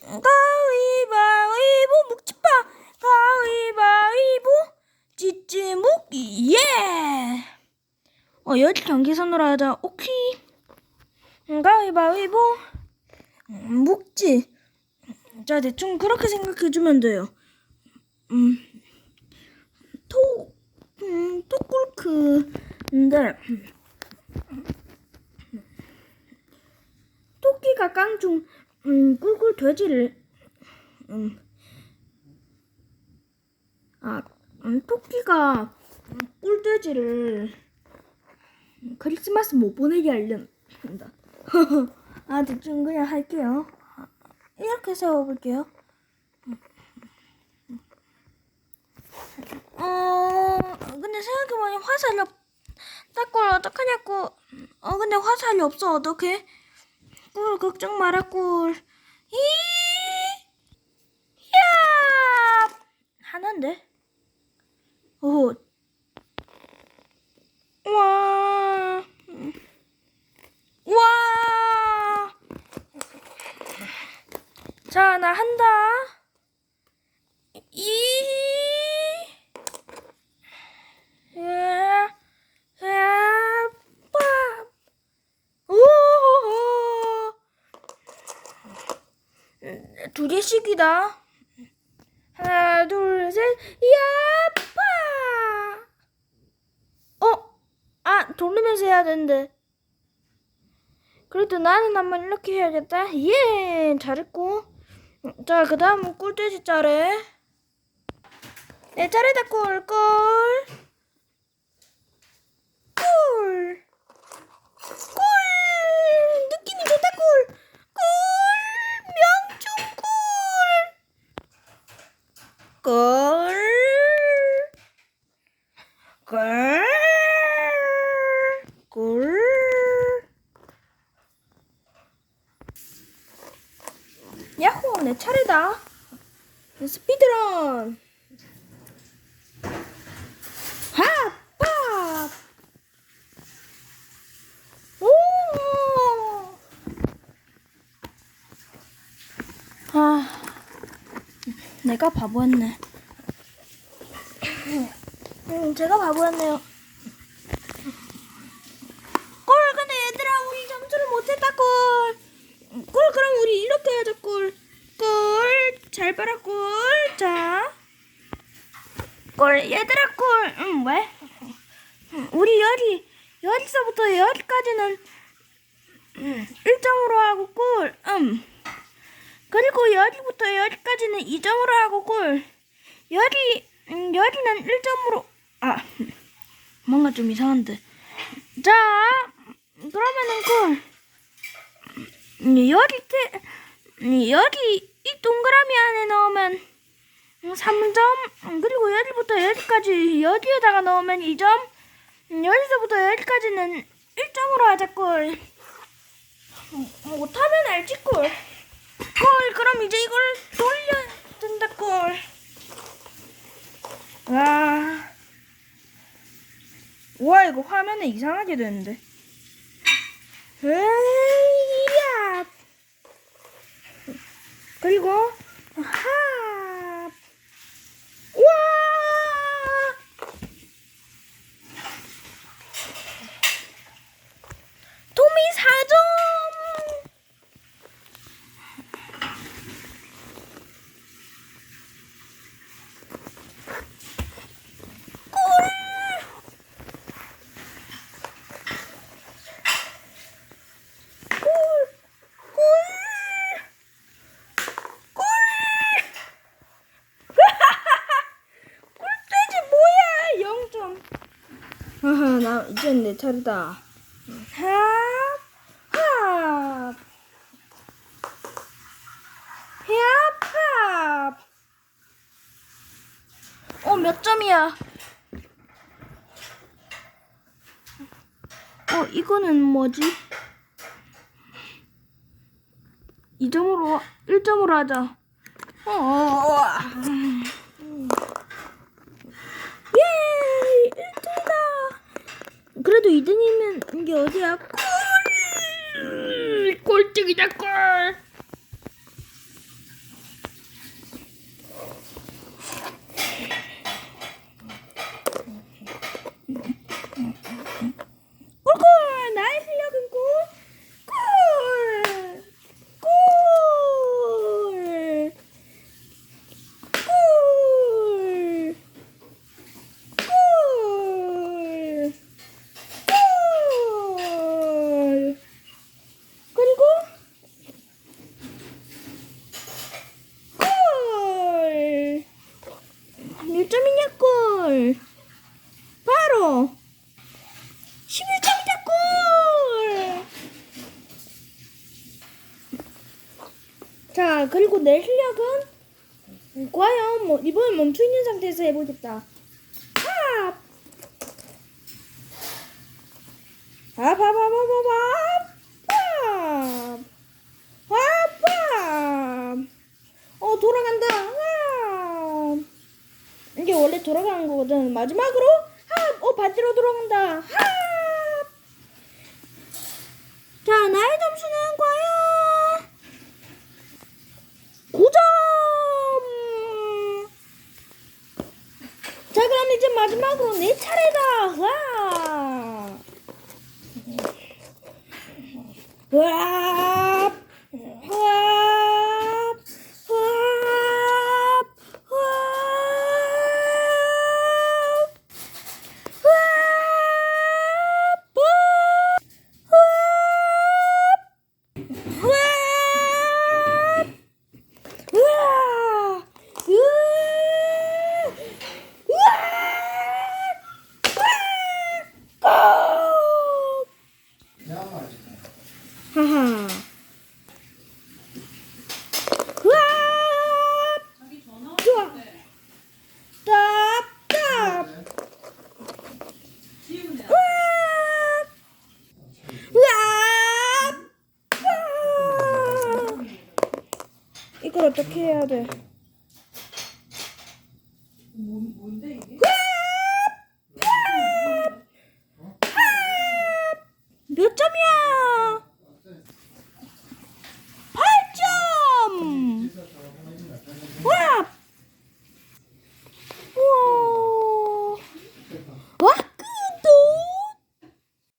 가위바위보 묵지파 가위바위보 찌찌묵. 예. 어, 여기 경기선 으로하자. 오케이. 음, 가위바위보 음, 묵지. 자 대충 그렇게 생각해주면 돼요. 음, 토, 음, 토꿀크인데 토끼가 깡중 음, 꿀꿀 돼지를, 음, 아, 음, 토끼가 음, 꿀돼지를 음, 크리스마스 못 보내게 하려합니다. 아, 대충 그냥 할게요. 아, 이렇게 세워볼게요. 어, 근데 생각해보니 화살이 없, 딱꿀 어떡하냐고. 어, 근데 화살이 없어, 어떡해? 꿀, 걱정 마라, 꿀. 이, 야! 하나인데? 오. 와. 와. 자, 나 한다. 이. 야. 야. 빠. 오. 두 개씩이다. 하나, 둘, 셋. 야빠! 어? 아, 돌리면서 해야 되는데. 그래도 나는 한번 이렇게 해야겠다. 예, 잘했고. 자, 그 다음은 꿀돼지 짜래. 내 차례다, 꿀, 꿀. 꿀. 꿀. 느낌이 좋다, 꿀. 꿀. 명중 꿀. 꿀. 꿀. 꿀. 야호, 내 차례다. 스피드런. 하빠. 오. 아, 내가 바보였네. 음, 제가 바보였네요. 꿀, 근데 얘들아, 우리 점수를 못했다, 꿀. 꿀, 그럼 우리 이렇게 하자, 꿀. 꿀, 잘 봐라, 꿀. 자. 꿀, 얘들아, 꿀. 응, 왜? 음, 우리 열이, 열에서부터 열까지는 음, 1점으로 하고 꿀. 음. 그리고 열이부터 열까지는 2점으로 하고 꿀. 열이, 음, 열이는 1점으로, 아, 뭔가 좀 이상한데. 자, 그러면은 꿀. 음, 열이 태, 음, 열이 이 동그라미 안에 넣으면 음, 3점, 음, 그리고 열이부터 열까지 열이에다가 넣으면 2점, 음, 열에서부터 열까지는 1점으로 하자 꿀. 음, 못하면 알지 꿀. 꿀, 그럼 이제 이걸 돌려야 된다 꿀. 와, 와 이거 화면에 이상하게 되는데. 에이야. 그리고 하. 와. 도미 4점. 꿀. 꿀. 꿀. 꿀. 꿀돼지 뭐야? 0점. 하하, 나 이제 내 차례다. 합, 합. 합, 합. 어, 몇 점이야? 어, 이거는 뭐지? 2점으로, 1점으로 하자. 어, 예! 1등이다! 그래도 2등이면 이게 어디야? 꿀! 꼴등이다, 꿀! 내 실력은 음, 과연 뭐 이번엔 멈춰 있는 상태에서 해보겠다. 팝! 팝! 팝! 어 돌아간다. 아! 이게 원래 돌아가는 거거든. 마지막으로 합! 어 반대로 돌아간다. 합! 자 나의 점수는 과연 끝나고 내 차례다. 와. 와. 와. 하하. 좋아. 딱, 딱. 으압! 으압! 이걸 어떻게 해야 돼? 救命